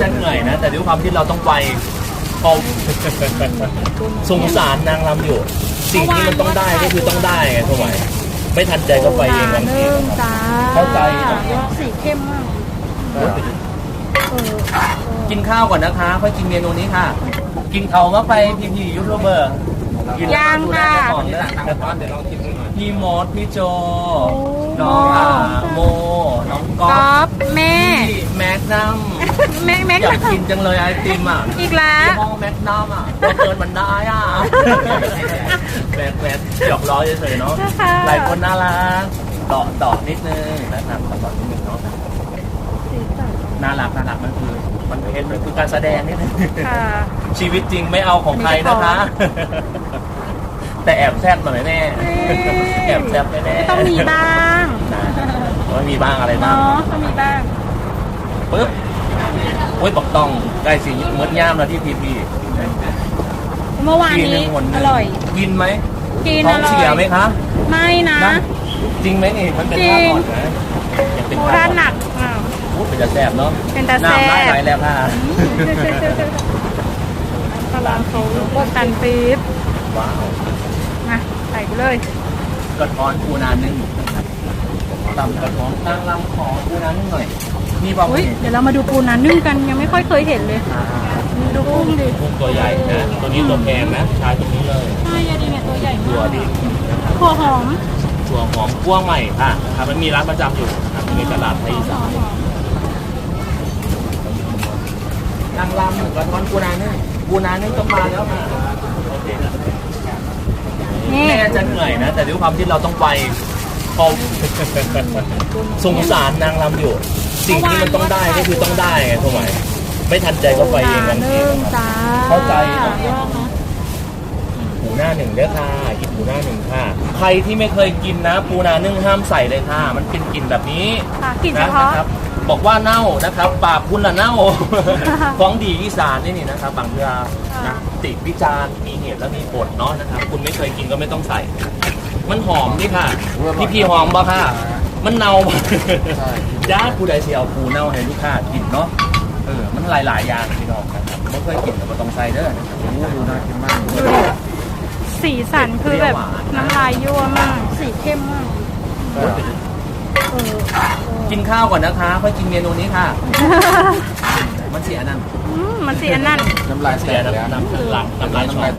จะเหนื่อยนะ แต่ด้วยความที่เราต้องไวพอสงสารนางรำอยู่ สิ่งที่มันต้องได้ก็คือต้องได้ไงทำไมไม่ทันใจก็ไปเองบางทีนึ่งจ้าเข้าใจนะสีเข้มมากเออกินข้าวก่อนนะคะ ค่อยกินเมนูนี้ค่ะ กินเขามาไปพีพียูทูบเบอร์กินย่างค่ะ ก่อนเดี๋ยวลองกินหน่อยพี่มดพี่โจ น้องอ่าโม น้องก๊อ ก๊อ ฟ ฟแม่ พี่แม็กนัม แม่แม่อยากกินจังเลยไอติมอะอีกแล้วยี่ห้อแม็กนัมอะตัวเกินมันได้อะแม็กแม็กหยอกล้อเฉยๆเนาะค่ะหลายคนน่ารักต่อต่อนิดนึงนะครับต่อนิดนึงเนาะน่ารักน่ารักมันคือมันเป็นมันคือการแสดงนิดนึงค่ะชีวิตจริงไม่เอาของใครนะคะ แต่แอบแซบหน่อยแม่เฮ้ยแอบแซบแน่ๆต้องมีบ้างนะต้องมีบ้างอะไรบ้างเนาะต้องมีบ้างปึ๊บ โอ้ยบอกต้องได้สิเหมือนย่ามแล้วที่พีพีเมื่อวานทีหนี้งคนหอนึ่งร่อย กินไหมกินท้อองร่อยเสียไหมคะไม่นะ นะจริงไหมนี่มันเป็นจริท่างอ่อนนะยังเป็นโบท่าราณอ่อนหนักอะโอ้เป็นจะแสบเนาะเป็นตาแซ่บ น้ำได้ไหลแล้วค่ะกำลังเขาบดกันปี๊บว้าวนะใส่ไปเลย กระท้อนปูนานึ่งตำกระท้อนตั้งลำขอปูนานึ่งหน่อย มีบอกอุ้ยเดี๋ยวเรามาดูปูนานึ่งกันยังไม่ค่อยเคยเห็นเลยดูกุ้งดิกุ้งตัวใหญ่นะ ตัวนี้ตัวแพงนะชายตรงนี้เลยใช่ยาดีเนี่ยตัวใหญ่ตัวมากดีนะครับถั่วหอมถั่วหอมกั่วใหม่ค่ะครับมันมีร้านประจำอยู่นะครับในตลาดไทยอีสานนางรำหนึ่งกระท้อนปูนานึ่งปูนานึ่งต้องมาแล้วค่ะโอเคนะนี่แม่จะเหนื่อยนะ แต่ด้วยความที่เราต้องไปพอสงสารนางรำอยู่ สิ่งที่มันต้องได้ก็คือต้องได้ไงทำไมไม่ทันใจก็ไปเองบางทีนึ่งจ้าเข้าใจนะยอดนะปูหน้าหนึ่งเด้อค่ะกินปูหน้าหนึ่งค่ะ ใครที่ไม่เคยกินนะ ปูนานึ่งห้ามใส่เลยค่ะ มันเป็นกลิ่นแบบนี้ค่ะกลิ่นเฉนะพาะนะครับบอกว่าเน่านะครับปากคุณละเน่าของดีอีสานนี่นี่นะครับบางเวลานะติวิจารณ์มีเหตุและมีผลเนาะนะครับ คุณไม่เคยกินก็ไม่ต้องใส่ มันหอมนี่ค่ะ พี่พี่หอมบ่ค่ะ มันเน่าบ่ใช่ญาติผู้ใดเสียเอาปูเน่าให้ลูกค้ากินเนาะเออมันหลายๆอย่างพี่น้องนะครับไม่เคยกินแต่ก็ต้องใส่เด้อนะครับโอ้ดูน่ากินมากดูดิสีสันคือแบบน้ำลายยั่วมาก สีเข้มมากเออกินข้าวก่อนนะคะค่อยกินเมนูนี้ค่ะ มันเสียนั่นอืมมันสีอันนั้น น้ำลายแตเสียกเลยน้ำน้ำน้ำลายน้ำลายน้ำช็อลายต